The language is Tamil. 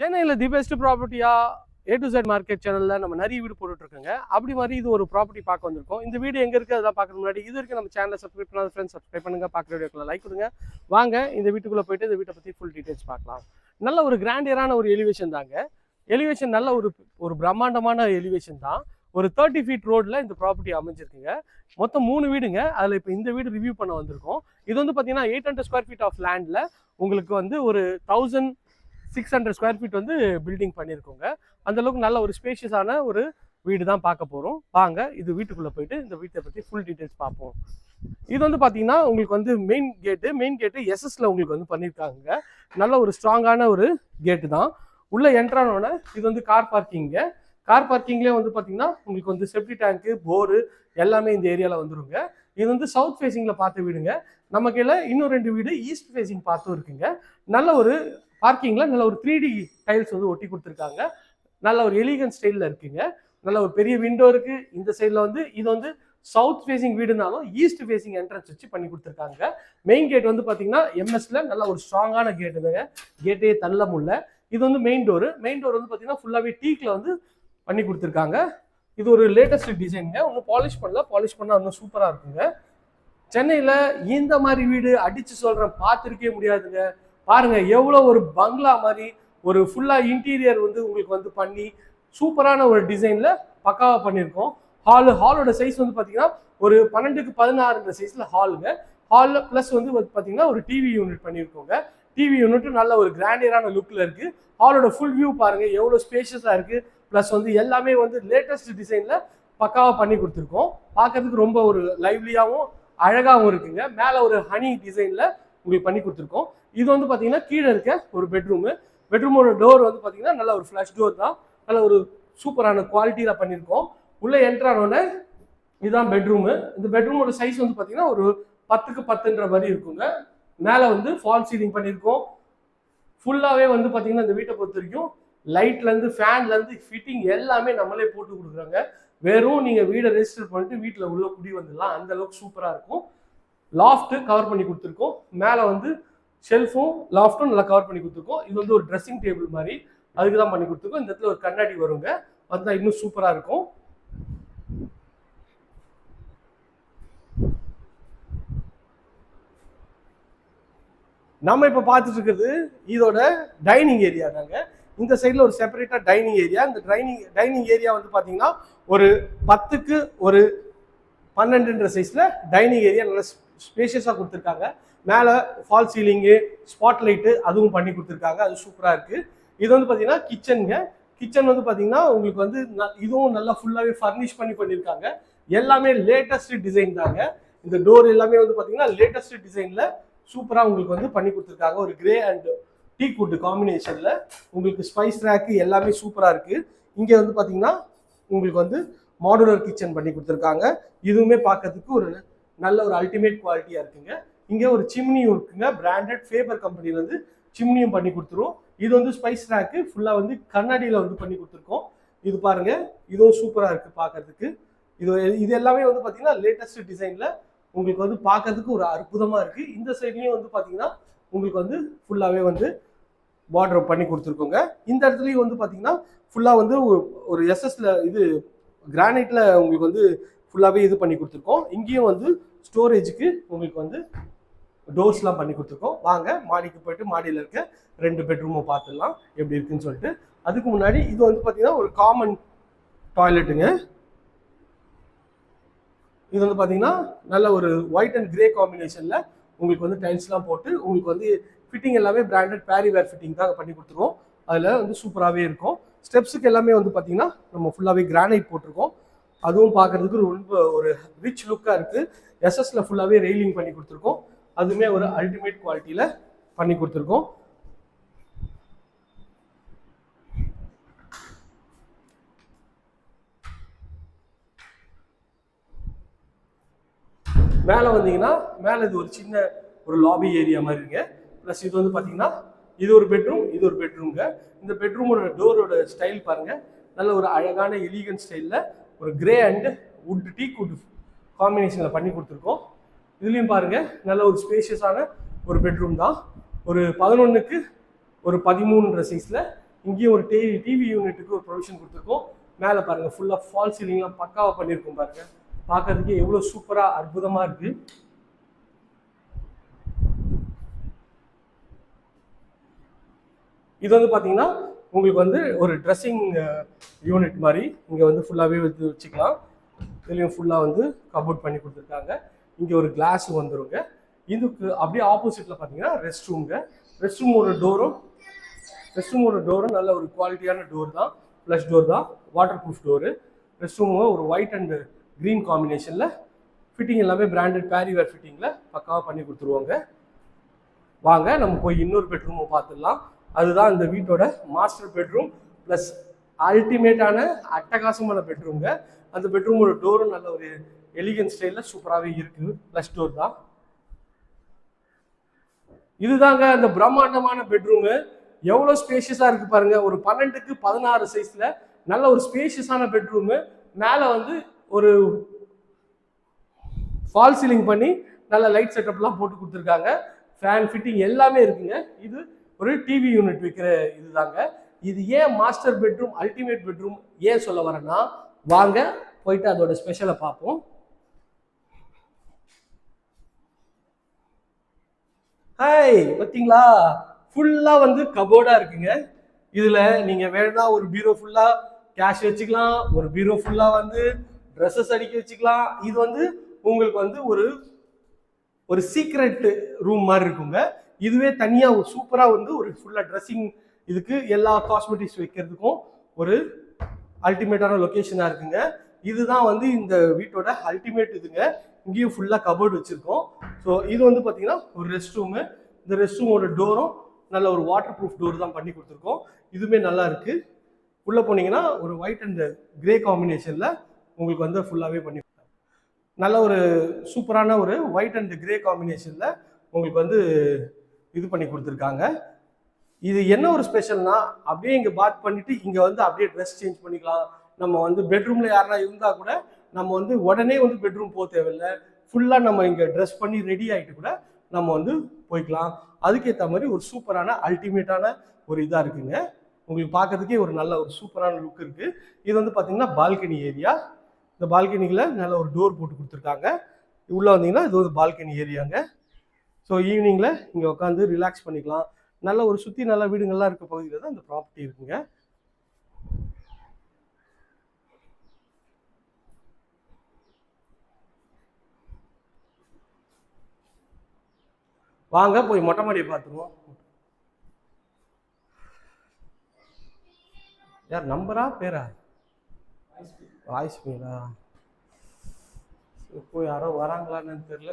சென்னையில் தி பெஸ்ட் ப்ராப்பர்ட்டியா ஏ டு சைட் மார்க்கெட் சேனலில் நம்ம நிறைய வீடு போட்டுட்ருக்கோங்க. அப்படி மாதிரி இது ஒரு ப்ராப்பர்ட்டி பார்க்க வந்திருக்கோம். இந்த வீடு எங்கே இருக்குது அதெல்லாம் பார்க்குற முன்னாடி இது வரைக்கும் நம்ம சேனலை சப்ஸ்கிரைப் பண்ணாத ஃப்ரெண்ட்ஸ் சப்ஸ்கிரைப் பண்ணுங்க. பார்க்குற வீடியோக்குள்ள லைக் கொடுங்க. வாங்க இந்த வீட்டுக்குள்ளே போயிட்டு இந்த வீட்டை பற்றி ஃபுல் டீட்டெயில்ஸ் பார்க்கலாம். நல்ல ஒரு கிராண்டியரான ஒரு எலிவேஷன் தாங்க. எலிவேஷன் நல்ல ஒரு ஒரு பிரம்மாண்டமான எலிவேஷன் தான். ஒரு தேர்ட்டி ஃபீட் ரோடில் இந்த ப்ராப்பர்ட்டி அமைஞ்சிருக்குங்க. மொத்தம் மூணு வீடுங்க. அதில் இப்போ இந்த வீடு ரிவ்யூ பண்ண வந்திருக்கோம். இது வந்து பார்த்தீங்கன்னா eight hundred square feet of லேண்டில் உங்களுக்கு வந்து ஒரு thousand six hundred square feet வந்து பில்டிங் பண்ணியிருக்கோங்க. அந்தளவுக்கு நல்ல ஒரு ஸ்பேஷியஸான ஒரு வீடு தான் பார்க்க போகிறோம் வாங்க இது வீட்டுக்குள்ளே போயிட்டு இந்த வீட்டை பற்றி ஃபுல் டீட்டெயில்ஸ் பார்ப்போம். இது வந்து பார்த்தீங்கன்னா உங்களுக்கு வந்து மெயின் கேட்டு மெயின் கேட்டு எஸ்எஸ்ல உங்களுக்கு வந்து பண்ணியிருக்காங்க. நல்ல ஒரு ஸ்ட்ராங்கான ஒரு கேட்டு தான். உள்ளே என்ட்ரானோட இது வந்து கார் பார்க்கிங்க கார் பார்க்கிங்லேயே வந்து பார்த்தீங்கன்னா உங்களுக்கு வந்து செப்டி டேங்க்கு போரு எல்லாமே இந்த ஏரியாவில் வந்துருங்க. இது வந்து சவுத் ஃபேசிங்கில் பார்த்து வீடுங்க. நம்ம கீழே இன்னும் ரெண்டு வீடு ஈஸ்ட் ஃபேசிங் பார்த்தும் இருக்குங்க. நல்ல ஒரு பார்க்கிங்கில் நல்ல ஒரு த்ரீ டி டைல்ஸ் வந்து ஒட்டி கொடுத்துருக்காங்க. நல்ல ஒரு எலிகன் ஸ்டைலில் இருக்குங்க. நல்ல ஒரு பெரிய விண்டோ இருக்குது இந்த சைடில் வந்து இது வந்து சவுத் ஃபேசிங் வீடுனாலும் ஈஸ்ட் ஃபேசிங் என்ட்ரன்ஸ் வச்சு பண்ணி கொடுத்துருக்காங்க. மெயின் கேட் வந்து பார்த்தீங்கன்னா எம்எஸ்ல நல்ல ஒரு ஸ்ட்ராங்கான கேட்டுங்க கேட்டே தள்ள முடியல. இது வந்து மெயின் டோரு மெயின் டோர் வந்து பார்த்தீங்கன்னா ஃபுல்லாகவே டீக்கில் வந்து பண்ணி கொடுத்துருக்காங்க. இது ஒரு லேட்டஸ்ட் டிசைனுங்க ஒன்றும் பாலிஷ் பண்ணல. பாலிஷ் பண்ணால் இன்னும் சூப்பராக இருக்குங்க. சென்னையில் இந்த மாதிரி வீடு அடித்து சொல்கிறேன் பார்த்துருக்கே முடியாதுங்க. பாருங்க எவ்வளோ ஒரு பங்களா மாதிரி ஒரு ஃபுல்லாக இன்டீரியர் வந்து உங்களுக்கு வந்து பண்ணி சூப்பரான ஒரு டிசைனில் பக்காவாக பண்ணியிருக்கோம். ஹாலு ஹாலோட சைஸ் வந்து பார்த்தீங்கன்னா ஒரு பன்னெண்டுக்கு பதினாறுன்ற சைஸில் ஹாலுங்க ஹாலில் ப்ளஸ் வந்து வந்து பார்த்தீங்கன்னா ஒரு டிவி யூனிட் பண்ணியிருக்கோங்க. டிவி யூனிட்டும் நல்ல ஒரு கிராண்டியரான லுக்கில் இருக்குது ஹாலோட ஃபுல் வியூ பாருங்கள் எவ்வளோ ஸ்பேஷியஸாக இருக்குது ப்ளஸ் வந்து எல்லாமே வந்து லேட்டஸ்ட் டிசைனில் பக்காவாக பண்ணி கொடுத்துருக்கோம். பார்க்கறதுக்கு ரொம்ப ஒரு லைவ்லியாகவும் அழகாகவும் இருக்குங்க. மேலே ஒரு ஹனி டிசைனில் உங்களுக்கு பண்ணி கொடுத்துருக்கோம். இது வந்து பார்த்தீங்கன்னா கீழே இருக்க ஒரு பெட்ரூமு பெட்ரூமோட டோர் வந்து பார்த்தீங்கன்னா நல்ல ஒரு ஃப்ளஷ் டோர் தான். நல்ல ஒரு சூப்பரான குவாலிட்டியில் பண்ணியிருக்கோம் உள்ளே என்ட்ரானோடனே இதுதான் பெட்ரூமு இந்த பெட்ரூமோட சைஸ் வந்து பார்த்தீங்கன்னா ஒரு பத்துக்கு பத்துன்ற மாதிரி இருக்குங்க. மேலே வந்து ஃபால் சீலிங் பண்ணியிருக்கோம் ஃபுல்லாகவே வந்து பார்த்தீங்கன்னா இந்த வீட்டை பொறுத்த வரைக்கும் லைட்லேருந்து ஃபேன்லேருந்து ஃபிட்டிங் எல்லாமே நம்மளே போட்டு கொடுக்குறாங்க. வெறும் நீங்கள் வீடை ரெஜிஸ்டர் பண்ணிட்டு வீட்டில் உள்ள குடி வந்துடலாம். அந்த அளவுக்கு சூப்பராக இருக்கும். லாஃப்ட்டு கவர் பண்ணி கொடுத்துருக்கோம். மேலே வந்து ஷெல்ஃபும் லாஃப்ட்டும் நல்லா கவர் பண்ணி கொடுத்துருக்கோம். இது வந்து ஒரு ட்ரெஸ்ஸிங் டேபிள் மாதிரி. அதுக்கு தான் பண்ணி கொடுத்துருக்கோம். இந்த இடத்துல ஒரு கண்ணாடி வருங்க. வந்தால் இன்னும் சூப்பராக இருக்கும். நம்ம இப்போ பார்த்துட்டு இருக்கிறது இதோட டைனிங் ஏரியா தாங்க. இந்த சைடில் ஒரு செப்பரேட்டாக டைனிங் ஏரியா இந்த டைனிங் டைனிங் ஏரியா வந்து பார்த்தீங்கன்னா ஒரு பத்துக்கு ஒரு பன்னெண்டுன்ற சைஸில் டைனிங் ஏரியா நல்லா ஸ்பேஷியஸாக கொடுத்துருக்காங்க. மேலே ஃபால் சீலிங்கு ஸ்பாட் லைட்டு அதுவும் பண்ணி கொடுத்துருக்காங்க. அது சூப்பராக இருக்குது இது வந்து பார்த்தீங்கன்னா கிச்சனுங்க கிச்சன் வந்து பார்த்தீங்கன்னா உங்களுக்கு வந்து இதுவும் நல்லா ஃபுல்லாகவே ஃபர்னிஷ் பண்ணி பண்ணியிருக்காங்க எல்லாமே லேட்டஸ்ட் டிசைன் தாங்க. இந்த டோர் எல்லாமே வந்து பார்த்தீங்கன்னா லேட்டஸ்ட் டிசைனில் சூப்பராக உங்களுக்கு வந்து பண்ணி கொடுத்துருக்காங்க. ஒரு கிரே அண்ட் டீ குட் காம்பினேஷனில் உங்களுக்கு ஸ்பைஸ் ரேக்கு எல்லாமே சூப்பராக இருக்குது இங்கே வந்து பார்த்தீங்கன்னா உங்களுக்கு வந்து மாடுலர் கிச்சன் பண்ணி கொடுத்துருக்காங்க. இதுவுமே பார்க்கறதுக்கு ஒரு நல்ல ஒரு அல்டிமேட் குவாலிட்டியாக இருக்குங்க. இங்கே ஒரு சிம்னியும் இருக்குங்க. பிராண்டட் ஃபேபர் கம்பெனிலேருந்து சிம்னியும் பண்ணி கொடுத்துருவோம். இது வந்து ஸ்பைஸ் ரேக்கு ஃபுல்லாக வந்து கண்ணாடியில் வந்து பண்ணி கொடுத்துருக்கோம். இது பாருங்க இதுவும் சூப்பராக இருக்குது பார்க்கறதுக்கு இது இது எல்லாமே வந்து பார்த்தீங்கன்னா லேட்டஸ்ட் டிசைனில் உங்களுக்கு வந்து பார்க்கறதுக்கு ஒரு அற்புதமாக இருக்குது இந்த சைட்லேயும் வந்து பார்த்தீங்கன்னா உங்களுக்கு வந்து ஃபுல்லாகவே வந்து பார்டர் பண்ணி கொடுத்துருக்கோங்க. இந்த இடத்துலையும் வந்து பார்த்தீங்கன்னா ஃபுல்லாக வந்து ஒரு- ஒரு எஸ்எஸ்ல இது கிரானைட்டில் உங்களுக்கு வந்து ஃபுல்லாகவே இது பண்ணி கொடுத்துருக்கோம். இங்கேயும் வந்து ஸ்டோரேஜுக்கு உங்களுக்கு வந்து டோர்ஸ்லாம் பண்ணி கொடுத்துருக்கோம். வாங்க மாடிக்கு போயிட்டு மாடியில் இருக்க ரெண்டு பெட்ரூமும் பார்த்துடலாம் எப்படி இருக்குன்னு சொல்லிட்டு. அதுக்கு முன்னாடி இது வந்து பார்த்தீங்கன்னா ஒரு காமன் டாய்லெட்டுங்க இது வந்து பார்த்தீங்கன்னா நல்ல ஒரு ஒயிட் அண்ட் கிரே காம்பினேஷனில் உங்களுக்கு வந்து டைல்ஸ்லாம் போட்டு உங்களுக்கு வந்து ஃபிட்டிங் எல்லாமே பிராண்டட் பேரிவேர் ஃபிட்டிங் தான் பண்ணி கொடுத்துருவோம் அதில் வந்து சூப்பராகவே இருக்கும். ஸ்டெப்ஸுக்கு எல்லாமே வந்து பார்த்தீங்கன்னா நம்ம ஃபுல்லாகவே கிரானைட் போட்டிருக்கோம். அதுவும் பார்க்கறதுக்கு ரொம்ப ஒரு ரிச் லுக்காக இருக்குது எஸ்எஸ்ல ஃபுல்லாகவே ரெயிலிங் பண்ணி கொடுத்துருக்கோம். அதுவுமே ஒரு அல்டிமேட் குவாலிட்டியில் பண்ணி கொடுத்துருக்கோம். மேலே வந்தீங்கன்னா மேலே இது ஒரு சின்ன ஒரு லாபி ஏரியா மாதிரி இருக்கு. ப்ளஸ் இது வந்து பார்த்தீங்கன்னா இது ஒரு பெட்ரூம் இது ஒரு பெட்ரூம்ங்க இந்த பெட்ரூமோட டோரோட ஸ்டைல் பாருங்கள் நல்ல ஒரு அழகான எலிகன் ஸ்டைலில் ஒரு கிரே அண்டு வுட் டீ குட் காம்பினேஷனில் பண்ணி கொடுத்துருக்கோம். இதுலேயும் பாருங்கள் நல்ல ஒரு ஸ்பேஷியஸான ஒரு பெட்ரூம் தான். ஒரு பதினொன்றுக்கு ஒரு பதிமூணுன்ற சைஸில் இங்கேயும் ஒரு டிவி டிவி யூனிட்டுக்கு ஒரு ப்ரொவிஷன் கொடுத்துருக்கோம். மேலே பாருங்கள் ஃபுல்லாக ஃபால் சீலிங்லாம் பக்காவாக பண்ணியிருக்கோம் பாருங்கள் பார்க்கறதுக்கே எவ்வளோ சூப்பராக அற்புதமாக இருக்குது இது வந்து பார்த்தீங்கன்னா உங்களுக்கு வந்து ஒரு ட்ரெஸ்ஸிங் யூனிட் மாதிரி இங்கே வந்து ஃபுல்லாகவே வந்து வச்சுக்கலாம். இதுலேயும் ஃபுல்லாக வந்து கபோர்ட் பண்ணி கொடுத்துருக்காங்க. இங்கே ஒரு கிளாஸ் வந்துருங்க. இதுக்கு அப்படியே ஆப்போசிட்டில் பார்த்தீங்கன்னா ரெஸ்ட் ரூம்ங்க ரெஸ்ட் ரூமோட டோரும் ரெஸ்ட் ரூமோட டோரும் நல்ல ஒரு குவாலிட்டியான டோர் தான். ப்ளஸ் டோர் தான். Water proof door rest room ஒரு ஒயிட் அண்ட் க்ரீன் காம்பினேஷனில் ஃபிட்டிங் எல்லாமே பிராண்டட் பேரிவேர் ஃபிட்டிங்கில் பக்காவாக பண்ணி கொடுத்துருவாங்க. வாங்க நம்ம போய் இன்னொரு பெட்ரூமை பார்த்துடலாம். அதுதான் இந்த வீட்டோட மாஸ்டர் பெட்ரூம் ப்ளஸ் அல்டிமேட்டான அட்டகாசமான பெட்ரூம்ங்க அந்த பெட்ரூமோட டோரும் நல்ல ஒரு எலிகன் ஸ்டைலில் சூப்பராகவே இருக்குது ப்ளஸ் டோர் தான். இதுதாங்க அந்த பிரம்மாண்டமான பெட்ரூமு எவ்வளோ ஸ்பேஷியஸாக இருக்குது பாருங்க. ஒரு பன்னெண்டுக்கு பதினாறு சைஸில் நல்ல ஒரு ஸ்பேஷியஸான பெட்ரூமு மேலே வந்து ஒரு ஃபால் சீலிங் பண்ணி நல்ல லைட் செட்டப்லாம் போட்டு கொடுத்துருக்காங்க. ஃபேன் ஃபிட்டிங் எல்லாமே இருக்குங்க. இது ஒரு டிவி யூனிட் விற்கிற இதுதாங்க. இது ஏன் மாஸ்டர் பெட்ரூம் அல்டிமேட் பெட்ரூம் ஏன் சொல்ல வரேன்னா வாங்க போயிட்டு அதோட ஸ்பெஷலை பார்ப்போம். ஹாய் பார்த்தீங்களா ஃபுல்லாக வந்து கபோர்டாக இருக்குங்க. இதில் நீங்கள் வேணா ஒரு பீரோ ஃபுல்லாக கேஷ் வச்சுக்கலாம் ஒரு பீரோ ஃபுல்லாக வந்து ட்ரெஸ்ஸஸ் அடிக்க வச்சுக்கலாம். இது வந்து உங்களுக்கு வந்து ஒரு ஒரு சீக்ரெட் ரூம் மாதிரி இருக்குங்க. இதுவே தனியாக ஒரு சூப்பராக வந்து ஒரு ஃபுல்லாக ட்ரெஸ்ஸிங் இதுக்கு எல்லா காஸ்மெட்டிக்ஸ் வைக்கிறதுக்கும் ஒரு அல்டிமேட்டான லொக்கேஷனாக இருக்குங்க. இதுதான் வந்து இந்த வீட்டோட அல்டிமேட் இதுங்க. இங்கேயும் ஃபுல்லாக கபோர்டு வச்சுருக்கோம். ஸோ இது வந்து பார்த்தீங்கன்னா ஒரு ரெஸ்ட் ரூமு இந்த ரெஸ்ட் ரூமோட டோரும் நல்ல ஒரு வாட்டர் ப்ரூஃப் டோர் தான் பண்ணி கொடுத்துருக்கோம். இதுவுமே நல்லா இருக்குது உள்ளே போனீங்கன்னா ஒரு ஒயிட் அண்ட் கிரே காம்பினேஷனில் உங்களுக்கு வந்து ஃபுல்லாகவே பண்ணி நல்ல ஒரு சூப்பரான ஒரு ஒயிட் அண்ட் கிரே காம்பினேஷனில் உங்களுக்கு வந்து இது பண்ணி கொடுத்துருக்காங்க. இது என்ன ஒரு ஸ்பெஷல்னா அப்படியே இங்கே பாத் பண்ணிட்டு இங்கே வந்து அப்படியே ட்ரெஸ் சேஞ்ச் பண்ணிக்கலாம். நம்ம வந்து பெட்ரூமில் யாருனா இருந்தால் கூட நம்ம வந்து உடனே வந்து பெட்ரூம் போக தேவையில்லை. ஃபுல்லாக நம்ம இங்கே ட்ரெஸ் பண்ணி ரெடி ஆகிட்டு கூட நம்ம வந்து போய்க்கலாம். அதுக்கேற்ற மாதிரி ஒரு சூப்பரான அல்டிமேட்டான ஒரு இதாக இருக்குங்க. உங்களுக்கு பார்க்கறதுக்கே ஒரு நல்ல ஒரு சூப்பரான லுக் இருக்குது இது வந்து பார்த்தீங்கன்னா பால்கனி ஏரியா இந்த பால்கனியில் நல்ல ஒரு டோர் போட்டு கொடுத்துருக்காங்க. உள்ளே வந்தீங்கன்னா இது வந்து பால்கனி ஏரியாங்க ஸோ ஈவினிங்கில் இங்கே உட்காந்து ரிலாக்ஸ் பண்ணிக்கலாம். நல்ல ஒரு சுற்றி நல்ல வீடுங்கள்லாம் இருக்க பகுதியில் தான் இந்த ப்ராப்பர்ட்டி இருக்குங்க. வாங்க போய் மொட்டை மாடியை பார்த்துருவோம். யார் நம்பரா பேரா? வாய்ஸ் மீரா இப்போ யாரோ வராங்களான்னு தெரியல.